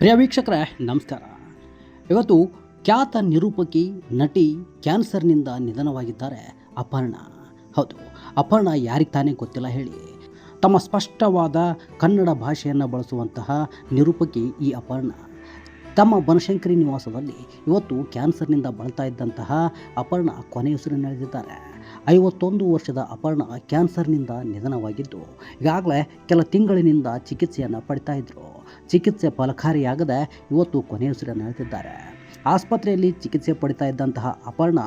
ಪ್ರಿಯ ವೀಕ್ಷಕರೇ, ನಮಸ್ಕಾರ. ಇವತ್ತು ಖ್ಯಾತ ನಿರೂಪಕಿ, ನಟಿ, ಕ್ಯಾನ್ಸರ್ನಿಂದ ನಿಧನವಾಗಿದ್ದಾರೆ ಅಪರ್ಣ. ಹೌದು, ಅಪರ್ಣ ಯಾರಿಗೆ ತಾನೇ ಗೊತ್ತಿಲ್ಲ ಹೇಳಿ. ತಮ್ಮ ಸ್ಪಷ್ಟವಾದ ಕನ್ನಡ ಭಾಷೆಯನ್ನು ಬಳಸುವಂತಹ ನಿರೂಪಕಿ ಈ ಅಪರ್ಣ. ತಮ್ಮ ಬನಶಂಕರಿ ನಿವಾಸದಲ್ಲಿ ಇವತ್ತು ಕ್ಯಾನ್ಸರ್ನಿಂದ ಬಳಲ್ತಾ ಇದ್ದಂತಹ ಅಪರ್ಣ ಕೊನೆಯುಸಿರಿನೆಳೆದಿದ್ದಾರೆ ಐವತ್ತೊಂದು ವರ್ಷದ ಅಪರ್ಣ ಕ್ಯಾನ್ಸರ್ನಿಂದ ನಿಧನವಾಗಿದ್ದು, ಈಗಾಗಲೇ ಕೆಲ ತಿಂಗಳಿನಿಂದ ಚಿಕಿತ್ಸೆಯನ್ನು ಪಡಿತಾ ಇದ್ದರು ಚಿಕಿತ್ಸೆ ಫಲಕಾರಿಯಾಗದೆ ಇವತ್ತು ಕೊನೆಯುಸಿರನ್ನೆಳೆದಿದ್ದಾರೆ ಆಸ್ಪತ್ರೆಯಲ್ಲಿ ಚಿಕಿತ್ಸೆ ಪಡಿತಾ ಇದ್ದಂತಹ ಅಪರ್ಣ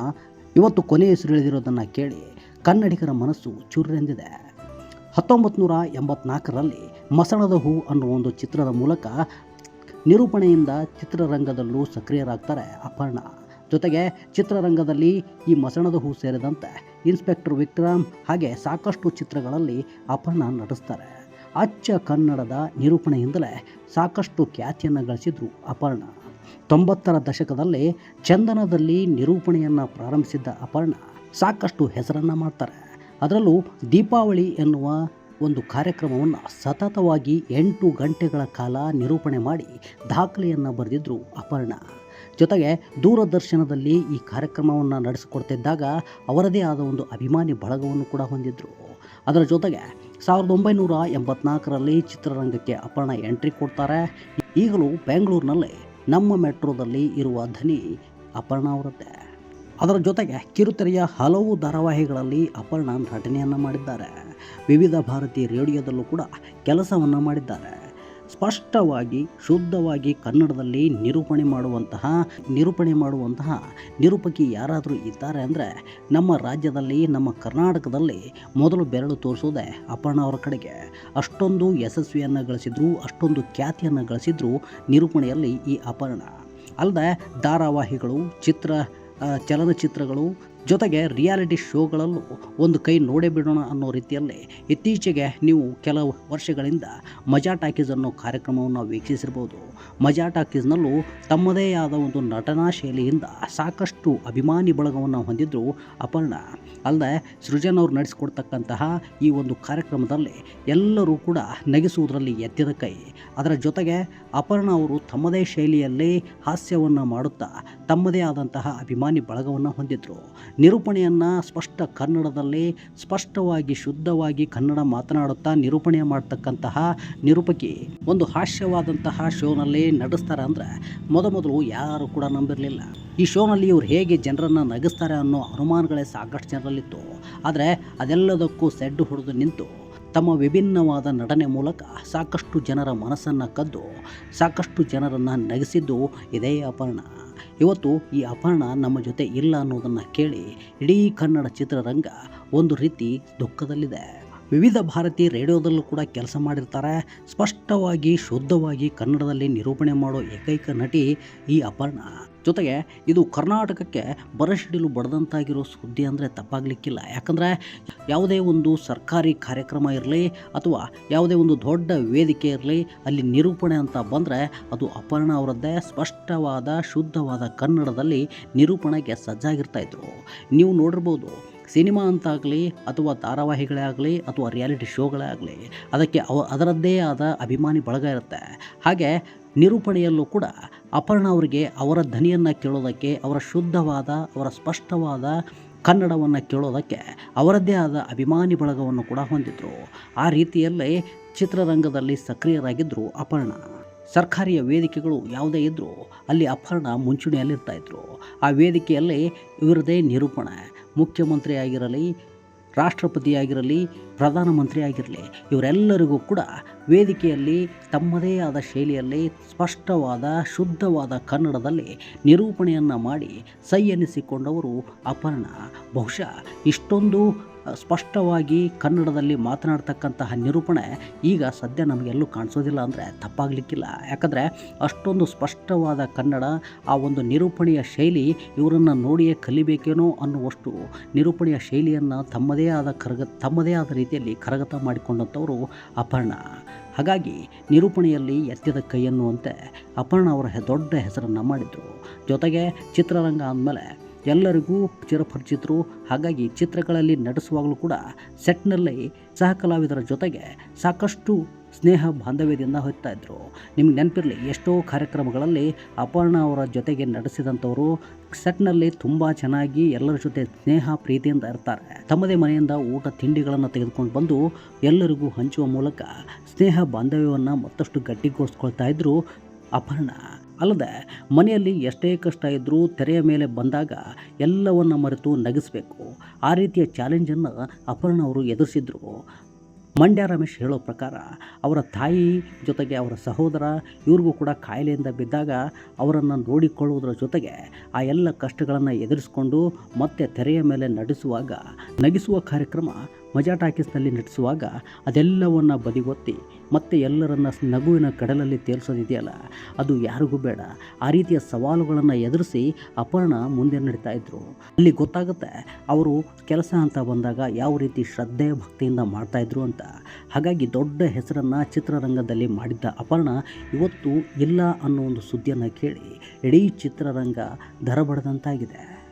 ಇವತ್ತು ಕೊನೆಯುಸಿರೆಳೆದಿರೋದನ್ನು ಕೇಳಿ ಕನ್ನಡಿಗರ ಮನಸ್ಸು ಚುರ್ರೆಂದಿದೆ. ಹತ್ತೊಂಬತ್ತು ನೂರ ಎಂಬತ್ನಾಲ್ಕರಲ್ಲಿ ಮಸಣದ ಹೂ ಅನ್ನೋ ಒಂದು ಚಿತ್ರದ ಮೂಲಕ ನಿರೂಪಣೆಯಿಂದ ಚಿತ್ರರಂಗದಲ್ಲೂ ಸಕ್ರಿಯರಾಗ್ತಾರೆ ಅಪರ್ಣ. ಜೊತೆಗೆ ಚಿತ್ರರಂಗದಲ್ಲಿ ಈ ಮಸಣದ ಹೂ ಸೇರಿದಂತೆ ಇನ್ಸ್ಪೆಕ್ಟರ್ ವಿಕ್ರಮ್ ಹಾಗೆ ಸಾಕಷ್ಟು ಚಿತ್ರಗಳಲ್ಲಿ ಅಪರ್ಣ ನಟಿಸ್ತಾರೆ. ಅಚ್ಚ ಕನ್ನಡದ ನಿರೂಪಣೆಯಿಂದಲೇ ಸಾಕಷ್ಟು ಖ್ಯಾತಿಯನ್ನು ಗಳಿಸಿದ್ರು ಅಪರ್ಣ. ತೊಂಬತ್ತರ ದಶಕದಲ್ಲಿ ಚಂದನದಲ್ಲಿ ನಿರೂಪಣೆಯನ್ನು ಪ್ರಾರಂಭಿಸಿದ್ದ ಅಪರ್ಣ ಸಾಕಷ್ಟು ಹೆಸರನ್ನು ಮಾಡ್ತಾರೆ. ಅದರಲ್ಲೂ ದೀಪಾವಳಿ ಎನ್ನುವ ಒಂದು ಕಾರ್ಯಕ್ರಮವನ್ನು ಸತತವಾಗಿ ಎಂಟು ಗಂಟೆಗಳ ಕಾಲ ನಿರೂಪಣೆ ಮಾಡಿ ದಾಖಲೆಯನ್ನು ಬರೆದಿದ್ದರು ಅಪರ್ಣ. ಜೊತೆಗೆ ದೂರದರ್ಶನದಲ್ಲಿ ಈ ಕಾರ್ಯಕ್ರಮವನ್ನು ನಡೆಸಿಕೊಡ್ತಿದ್ದಾಗ ಅವರದೇ ಆದ ಒಂದು ಅಭಿಮಾನಿ ಬಳಗವನ್ನು ಕೂಡ ಹೊಂದಿದ್ದರು ಅದರ ಜೊತೆಗೆ ಸಾವಿರದ ಒಂಬೈನೂರ ಎಂಬತ್ನಾಲ್ಕರಲ್ಲಿ ಚಿತ್ರರಂಗಕ್ಕೆ ಅಪರ್ಣ ಎಂಟ್ರಿ ಕೊಡ್ತಾರೆ. ಈಗಲೂ ಬೆಂಗಳೂರಿನಲ್ಲಿ ನಮ್ಮ ಮೆಟ್ರೋದಲ್ಲಿ ಇರುವ ಧನಿ ಅಪರ್ಣ ಅವರದ್ದೇ. ಅದರ ಜೊತೆಗೆ ಕಿರುತೆರೆಯ ಹಲವು ಧಾರಾವಾಹಿಗಳಲ್ಲಿ ಅಪರ್ಣ ನಟನೆಯನ್ನು ಮಾಡಿದ್ದಾರೆ. ವಿವಿಧ ಭಾರತೀಯ ರೇಡಿಯೋದಲ್ಲೂ ಕೂಡ ಕೆಲಸವನ್ನು ಮಾಡಿದ್ದಾರೆ. ಸ್ಪಷ್ಟವಾಗಿ, ಶುದ್ಧವಾಗಿ ಕನ್ನಡದಲ್ಲಿ ನಿರೂಪಣೆ ಮಾಡುವಂತಹ ನಿರೂಪಣೆ ಮಾಡುವಂತಹ ನಿರೂಪಕಿ ಯಾರಾದರೂ ಇದ್ದಾರೆ ಅಂದರೆ ನಮ್ಮ ರಾಜ್ಯದಲ್ಲಿ, ನಮ್ಮ ಕರ್ನಾಟಕದಲ್ಲಿ ಮೊದಲು ಬೆರಳು ತೋರಿಸೋದೆ ಅಪರ್ಣ ಅವರ ಕಡೆಗೆ. ಅಷ್ಟೊಂದು ಯಶಸ್ವಿಯನ್ನು ಗಳಿಸಿದ್ರು, ಅಷ್ಟೊಂದು ಖ್ಯಾತಿಯನ್ನು ಗಳಿಸಿದ್ರು ನಿರೂಪಣೆಯಲ್ಲಿ ಈ ಅಪರ್ಣ ಅಲ್ಲದೆ ಧಾರಾವಾಹಿಗಳು, ಚಿತ್ರ ಚಲನಚಿತ್ರಗಳು ಜೊತೆಗೆ ರಿಯಾಲಿಟಿ ಶೋಗಳಲ್ಲೂ ಒಂದು ಕೈ ನೋಡೇ ಬಿಡೋಣ ಅನ್ನೋ ರೀತಿಯಲ್ಲಿ ಇತ್ತೀಚೆಗೆ ನೀವು ಕೆಲವು ವರ್ಷಗಳಿಂದ ಮಜಾ ಟಾಕೀಸ್ ಅನ್ನೋ ಕಾರ್ಯಕ್ರಮವನ್ನು ವೀಕ್ಷಿಸಿರ್ಬೋದು. ಮಜಾ ಟಾಕೀಸ್ನಲ್ಲೂ ತಮ್ಮದೇ ಆದ ಒಂದು ನಟನಾ ಶೈಲಿಯಿಂದ ಸಾಕಷ್ಟು ಅಭಿಮಾನಿ ಬಳಗವನ್ನು ಹೊಂದಿದ್ರು ಅಪರ್ಣ. ಅಲ್ಲದೆ ಸೃಜನ್ ಅವರು ನಡೆಸಿಕೊಡ್ತಕ್ಕಂತಹ ಈ ಒಂದು ಕಾರ್ಯಕ್ರಮದಲ್ಲಿ ಎಲ್ಲರೂ ಕೂಡ ನಗಿಸುವುದರಲ್ಲಿ ಎತ್ತಿದ ಕೈ. ಅದರ ಜೊತೆಗೆ ಅಪರ್ಣ ಅವರು ತಮ್ಮದೇ ಶೈಲಿಯಲ್ಲಿ ಹಾಸ್ಯವನ್ನು ಮಾಡುತ್ತಾ ತಮ್ಮದೇ ಆದಂತಹ ಅಭಿಮಾನಿ ಬಳಗವನ್ನು ಹೊಂದಿದ್ರು. ನಿರೂಪಣೆಯನ್ನು ಸ್ಪಷ್ಟ ಕನ್ನಡದಲ್ಲಿ ಸ್ಪಷ್ಟವಾಗಿ ಶುದ್ಧವಾಗಿ ಕನ್ನಡ ಮಾತನಾಡುತ್ತಾ ನಿರೂಪಣೆ ಮಾಡ್ತಕ್ಕಂತಹ ನಿರೂಪಕಿ. ಒಂದು ಹಾಸ್ಯವಾದಂತಹ ಶೋನಲ್ಲಿ ನಡೆಸ್ತಾರೆ ಅಂದರೆ ಮೊದಮೊದಲು ಯಾರು ಕೂಡ ನಂಬಿರಲಿಲ್ಲ. ಈ ಶೋನಲ್ಲಿ ಇವ್ರು ಹೇಗೆ ಜನರನ್ನು ನಗಿಸ್ತಾರೆ ಅನ್ನೋ ಅನುಮಾನಗಳೇ ಸಾಕಷ್ಟು ಜನರಲ್ಲಿತ್ತು. ಆದರೆ ಅದೆಲ್ಲದಕ್ಕೂ ಸೆಡ್ಡು ಹೊಡೆದು ನಿಂತು ತಮ್ಮ ವಿಭಿನ್ನವಾದ ನಟನೆ ಮೂಲಕ ಸಾಕಷ್ಟು ಜನರ ಮನಸ್ಸನ್ನು ಕದ್ದು, ಸಾಕಷ್ಟು ಜನರನ್ನು ನಗಿಸಿದ್ದು ಇದೇ ಅಪರ್ಣ. ಇವತ್ತು ಈ ಅಪರ್ಣ ನಮ್ಮ ಜೊತೆ ಇಲ್ಲ ಅನ್ನೋದನ್ನು ಕೇಳಿ ಇಡೀ ಕನ್ನಡ ಚಿತ್ರರಂಗ ಒಂದು ರೀತಿ ದುಃಖದಲ್ಲಿದೆ. ವಿವಿಧ ಭಾರತಿ ರೇಡಿಯೋದಲ್ಲೂ ಕೂಡ ಕೆಲಸ ಮಾಡಿರ್ತಾರೆ. ಸ್ಪಷ್ಟವಾಗಿ, ಶುದ್ಧವಾಗಿ ಕನ್ನಡದಲ್ಲಿ ನಿರೂಪಣೆ ಮಾಡೋ ಏಕೈಕ ನಟಿ ಈ ಅಪರ್ಣ. ಜೊತೆಗೆ ಇದು ಕರ್ನಾಟಕಕ್ಕೆ ಬರಸಿಡಿಲು ಬಡದಂತಾಗಿರೋ ಸುದ್ದಿ ಅಂದರೆ ತಪ್ಪಾಗಲಿಕ್ಕಿಲ್ಲ. ಯಾಕಂದರೆ ಯಾವುದೇ ಒಂದು ಸರ್ಕಾರಿ ಕಾರ್ಯಕ್ರಮ ಇರಲಿ ಅಥವಾ ಯಾವುದೇ ಒಂದು ದೊಡ್ಡ ವೇದಿಕೆ ಇರಲಿ, ಅಲ್ಲಿ ನಿರೂಪಣೆ ಅಂತ ಬಂದರೆ ಅದು ಅಪರ್ಣ ಅವರದ್ದೇ ಸ್ಪಷ್ಟವಾದ, ಶುದ್ಧವಾದ ಕನ್ನಡದಲ್ಲಿ ನಿರೂಪಣೆಗೆ ಸಜ್ಜಾಗಿರ್ತಾಯಿದ್ರು ನೀವು ನೋಡಿರ್ಬೋದು ಸಿನಿಮಾ ಅಂತಾಗಲಿ ಅಥವಾ ಧಾರಾವಾಹಿಗಳೇ ಆಗಲಿ ಅಥವಾ ರಿಯಾಲಿಟಿ ಶೋಗಳೇ ಆಗಲಿ ಅದಕ್ಕೆ ಅವ ಅದರದ್ದೇ ಆದ ಅಭಿಮಾನಿ ಬಳಗ ಇರುತ್ತೆ. ಹಾಗೆ ನಿರೂಪಣೆಯಲ್ಲೂ ಕೂಡ ಅಪರ್ಣ ಅವರಿಗೆ ಅವರ ಧ್ವನಿಯನ್ನು ಕೇಳೋದಕ್ಕೆ, ಅವರ ಶುದ್ಧವಾದ, ಅವರ ಸ್ಪಷ್ಟವಾದ ಕನ್ನಡವನ್ನು ಕೇಳೋದಕ್ಕೆ ಅವರದ್ದೇ ಆದ ಅಭಿಮಾನಿ ಬಳಗವನ್ನು ಕೂಡ ಹೊಂದಿದ್ರು. ಆ ರೀತಿಯಲ್ಲೇ ಚಿತ್ರರಂಗದಲ್ಲಿ ಸಕ್ರಿಯರಾಗಿದ್ದರು ಅಪರ್ಣ. ಸರ್ಕಾರಿಯ ವೇದಿಕೆಗಳು ಯಾವುದೇ ಇದ್ದರೂ ಅಲ್ಲಿ ಅಪರ್ಣ ಮುಂಚೂಣಿಯಲ್ಲಿರ್ತಾಯಿದ್ರು ಆ ವೇದಿಕೆಯಲ್ಲಿ ಇವರದೇ ನಿರೂಪಣೆ. ಮುಖ್ಯಮಂತ್ರಿ ಆಗಿರಲಿ ರಾಷ್ಟ್ರಪತಿಯಾಗಿರಲಿ ಪ್ರಧಾನಮಂತ್ರಿ ಆಗಿರಲಿ ಇವರೆಲ್ಲರಿಗೂ ಕೂಡ ವೇದಿಕೆಯಲ್ಲಿ ತಮ್ಮದೇ ಆದ ಶೈಲಿಯಲ್ಲಿ ಸ್ಪಷ್ಟವಾದ, ಶುದ್ಧವಾದ ಕನ್ನಡದಲ್ಲಿ ನಿರೂಪಣೆಯನ್ನು ಮಾಡಿ ಸೈ ಎನಿಸಿಕೊಂಡವರು ಅಪರ್ಣ. ಬಹುಶಃ ಇಷ್ಟೊಂದು ಸ್ಪಷ್ಟವಾಗಿ ಕನ್ನಡದಲ್ಲಿ ಮಾತನಾಡ್ತಕ್ಕಂತಹ ನಿರೂಪಣೆ ಈಗ ಸದ್ಯ ನಮಗೆಲ್ಲೂ ಕಾಣಿಸೋದಿಲ್ಲ ಅಂದರೆ ತಪ್ಪಾಗಲಿಕ್ಕಿಲ್ಲ. ಯಾಕಂದರೆ ಅಷ್ಟೊಂದು ಸ್ಪಷ್ಟವಾದ ಕನ್ನಡ, ಆ ಒಂದು ನಿರೂಪಣೆಯ ಶೈಲಿ ಇವರನ್ನು ನೋಡಿಯೇ ಕಲಿಬೇಕೇನೋ ಅನ್ನುವಷ್ಟು ನಿರೂಪಣೆಯ ಶೈಲಿಯನ್ನು ತಮ್ಮದೇ ಆದ ಕರಗ, ತಮ್ಮದೇ ಆದ ರೀತಿಯಲ್ಲಿ ಕರಗತ ಮಾಡಿಕೊಂಡಂಥವರು ಅಪರ್ಣ. ಹಾಗಾಗಿ ನಿರೂಪಣೆಯಲ್ಲಿ ಎತ್ತಿದ ಕೈ ಅನ್ನುವಂತೆ ಅಪರ್ಣ ಅವರ ದೊಡ್ಡ ಹೆಸರನ್ನು ಮಾಡಿದರು. ಜೊತೆಗೆ ಚಿತ್ರರಂಗ ಅಂದಮೇಲೆ ಎಲ್ಲರಿಗೂ ಚಿರಪರಿಚಿತರು. ಹಾಗಾಗಿ ಚಿತ್ರಗಳಲ್ಲಿ ನಟಿಸುವಾಗಲೂ ಕೂಡ ಸೆಟ್ನಲ್ಲಿ ಸಹ ಕಲಾವಿದರ ಜೊತೆಗೆ ಸಾಕಷ್ಟು ಸ್ನೇಹ ಬಾಂಧವ್ಯದಿಂದ ಹೋಗ್ತಾ ಇದ್ದರು ನಿಮ್ಗೆ ನೆನಪಿರಲಿ, ಎಷ್ಟೋ ಕಾರ್ಯಕ್ರಮಗಳಲ್ಲಿ ಅಪರ್ಣ ಅವರ ಜೊತೆಗೆ ನಡೆಸಿದಂಥವರು ಸೆಟ್ನಲ್ಲಿ ತುಂಬ ಚೆನ್ನಾಗಿ ಎಲ್ಲರ ಜೊತೆ ಸ್ನೇಹ, ಪ್ರೀತಿಯಿಂದ ಇರ್ತಾರೆ. ತಮ್ಮದೇ ಮನೆಯಿಂದ ಊಟ ತಿಂಡಿಗಳನ್ನು ತೆಗೆದುಕೊಂಡು ಬಂದು ಎಲ್ಲರಿಗೂ ಹಂಚುವ ಮೂಲಕ ಸ್ನೇಹ ಬಾಂಧವ್ಯವನ್ನು ಮತ್ತಷ್ಟು ಗಟ್ಟಿಗೊಳಿಸ್ಕೊಳ್ತಾ ಇದ್ದರು ಅಪರ್ಣ. ಅಲ್ಲದೆ ಮನೆಯಲ್ಲಿ ಎಷ್ಟೇ ಕಷ್ಟ ಇದ್ದರೂ ತೆರೆಯ ಮೇಲೆ ಬಂದಾಗ ಎಲ್ಲವನ್ನು ಮರೆತು ನಗಿಸಬೇಕು. ಆ ರೀತಿಯ ಚಾಲೆಂಜನ್ನು ಅಪರ್ಣ ಅವರು ಎದುರಿಸಿದ್ರು. ಮಂಡ್ಯ ರಮೇಶ್ ಹೇಳೋ ಪ್ರಕಾರ ಅವರ ತಾಯಿ ಜೊತೆಗೆ ಅವರ ಸಹೋದರ ಇವ್ರಿಗೂ ಕೂಡ ಕಾಯಿಲೆಯಿಂದ ಬಿದ್ದಾಗ ಅವರನ್ನು ನೋಡಿಕೊಳ್ಳುವುದರ ಜೊತೆಗೆ ಆ ಎಲ್ಲ ಕಷ್ಟಗಳನ್ನು ಎದುರಿಸ್ಕೊಂಡು ಮತ್ತೆ ತೆರೆಯ ಮೇಲೆ ನಡೆಸುವಾಗ ನಗಿಸುವ ಕಾರ್ಯಕ್ರಮ ಮಜಾ ಟಾಕೀಸ್ನಲ್ಲಿ ನಟಿಸುವಾಗ ಅದೆಲ್ಲವನ್ನು ಬದಿಗೊತ್ತಿ ಮತ್ತೆ ಎಲ್ಲರನ್ನ ನಗುವಿನ ಕಡಲಲ್ಲಿ ತೇಲ್ಸೋದಿದೆಯಲ್ಲ ಅದು ಯಾರಿಗೂ ಬೇಡ. ಆ ರೀತಿಯ ಸವಾಲುಗಳನ್ನು ಎದುರಿಸಿ ಅಪರ್ಣ ಮುಂದೆ ನಡೀತಾ ಇದ್ರು. ಅಲ್ಲಿ ಗೊತ್ತಾಗುತ್ತೆ ಅವರು ಕೆಲಸ ಅಂತ ಬಂದಾಗ ಯಾವ ರೀತಿ ಶ್ರದ್ಧೆ ಭಕ್ತಿಯಿಂದ ಮಾಡ್ತಾಯಿದ್ರು ಅಂತ. ಹಾಗಾಗಿ ದೊಡ್ಡ ಹೆಸರನ್ನು ಚಿತ್ರರಂಗದಲ್ಲಿ ಮಾಡಿದ್ದ ಅಪರ್ಣ ಇವತ್ತು ಇಲ್ಲ ಅನ್ನೋ ಒಂದು ಸುದ್ದಿಯನ್ನು ಕೇಳಿ ಇಡೀ ಚಿತ್ರರಂಗ ದರಬಡದಂತಾಗಿದೆ